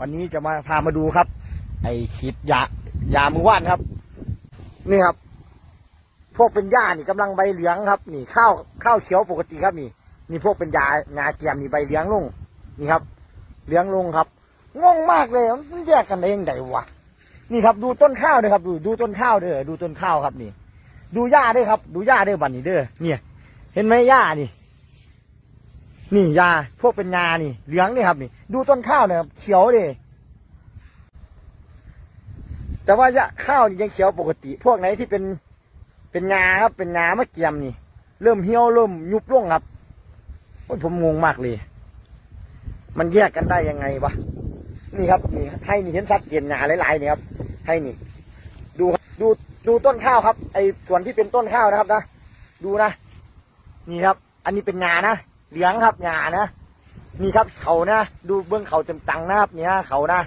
วันนี้จะมาพามาดูครับ ไอ้ขีดยายามือว่านครับ นี่ครับ พวกเป็นหญ้านี่กำลังใบเหลืองครับ นี่ข้าวข้าวเขียวปกติครับนี่ นี่พวกเป็นยางาเกียมนี่ใบเหลืองลง นี่ครับ เหลืองลงครับงงมากเลยมันแยกกันได้ยังไงวะนี่ครับดูต้นข้าวด้วยครับ ดูดูต้นข้าวเด้อดูต้นข้าวครับนี่ ดูหญ้าด้วยครับ ดูหญ้าด้วยบันนี่เด้อเนี่ย เห็นไหมหญ้านี่ นี่ยาพวกเป็นงานี่ เหลืองนี่ครับนี่ ดูต้นข้าวเนี่ยครับเขียวดิแต่ว่ายะข้าวนี่ยังเขียวปกติ พวกไหนที่เป็นเป็นงาครับ เป็นงามะเกียมนี่ เริ่มเหี่ยวเริ่มยุบร่วงครับโอ้ยผมงงมากเลย มันแยกกันได้ยังไงวะนี่ครับนี่ให้นี่เห็นชัดเจนงาหลายๆนี่ครับ ให้นี่ ดูดูดูต้นข้าวครับ ไอส่วนที่เป็นต้นข้าวนะครับนะดูนะนี่ครับ อันนี้เป็นงานะ เหลืองครับงานะนี่ครับเขานะดูเบื้องเขาเต็มตังนะครับเนี่ยเขานะ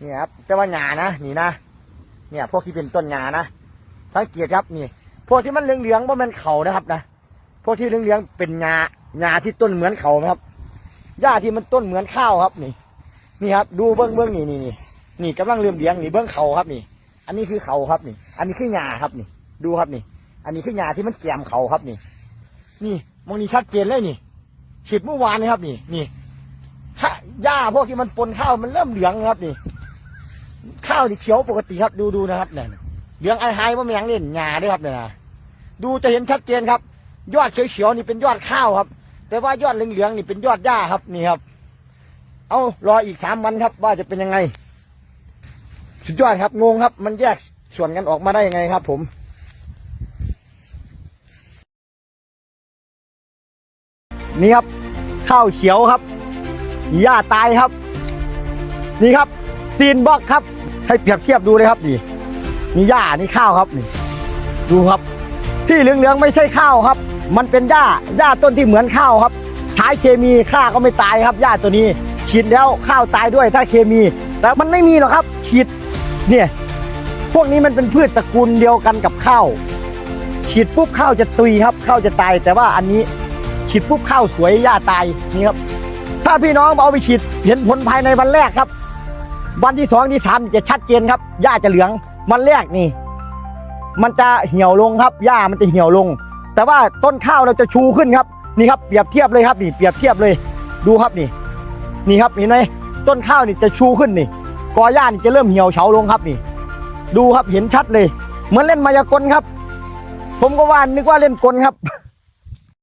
เนี่ยครับแต่ว่างานะนี่นะเนี่ย พวกที่เป็นต้นงานะสังเกตครับนี่ พวกที่มันเหลืองๆว่ามันเขานะครับนะพวกที่เหลืองๆเป็นงางาที่ต้นเหมือนเขาครับหญ้าที่มันต้นเหมือนข้าวครับนี่ นี่ครับ ดูเบื้องเบื้องนี่นี่นี่นี่กำลังเริ่มเหลี้ยงนี่เบื้องเขาครับนี่ อันนี้คือเขาครับนี่ อันนี้คืองาครับนี่ ดูครับนี่ อันนี้คืองาที่มันแกมเขาครับนี่ นี่มองนี่ชัดเจนเลยนี่ ฉีดเมื่อวานนี่ครับนี่นี่ข้าหญ้าพวกที่มันปนข้าวมันเริ่มเหลืองครับนี่ ข้าวนี่เขียวปกติครับดูดูนะครับเนี่ยเหลืองไอไฮว่ามันยังเล่นหญ้าด้วยครับเนี่ยนะดูจะเห็นชัดเจนครับ ยอดเขียวๆนี่เป็นยอดข้าวครับ แต่ว่ายอดเหลืองๆนี่เป็นยอดหญ้าครับนี่ครับ เอารออีกสามวันครับ ว่าจะเป็นยังไง สุดยอดครับงงครับ มันแยกส่วนกันออกมาได้ยังไงครับ ผม นี่ครับ ข้าวเขียวครับหญ้าตายครับ นี่ครับซีนบล็อกครับ ให้เปรียบเทียบดูเลยครับนี่นี่หญ้านี่ข้าวครับนี่ ดูครับ ที่เหลืองๆไม่ใช่ข้าวครับ มันเป็นหญ้าหญ้าต้นที่เหมือนข้าวครับใช้เคมีฆ่าก็ไม่ตายครับหญ้าตัวนี้ ฉีดแล้วข้าวตายด้วยถ้าเคมี แต่มันไม่มีหรอกครับ ฉีดเนี่ยพวกนี้มันเป็นพืชตระกูลเดียวกันกับข้าว ฉีดปุ๊บข้าวจะตุยครับข้าวจะตายแต่ว่าอันนี้ ฉีดปุ๊บข้าวสวยหญ้าตายนี่ครับ ถ้าพี่น้องเอาไปฉีดเห็นผลภายในวันแรกครับ วันที่สองที่สามจะชัดเจนครับหญ้าจะเหลืองวันแรกนี่ มันจะเหี่ยวลงครับหญ้ามันจะเหี่ยวลง แต่ว่าต้นข้าวเราจะชูขึ้นครับนี่ครับเปรียบเทียบเลยครับนี่เปรียบเทียบเลยดูครับนี่ นี่ครับเห็นไหมต้นข้าวนี่จะชูขึ้นนี่กอหญ้านี่จะเริ่มเหี่ยวเฉาลงครับนี่ ดูครับเห็นชัดเลย เหมือนเล่นมายากลครับ ผมก็ว่านึกว่าเล่นกลครับ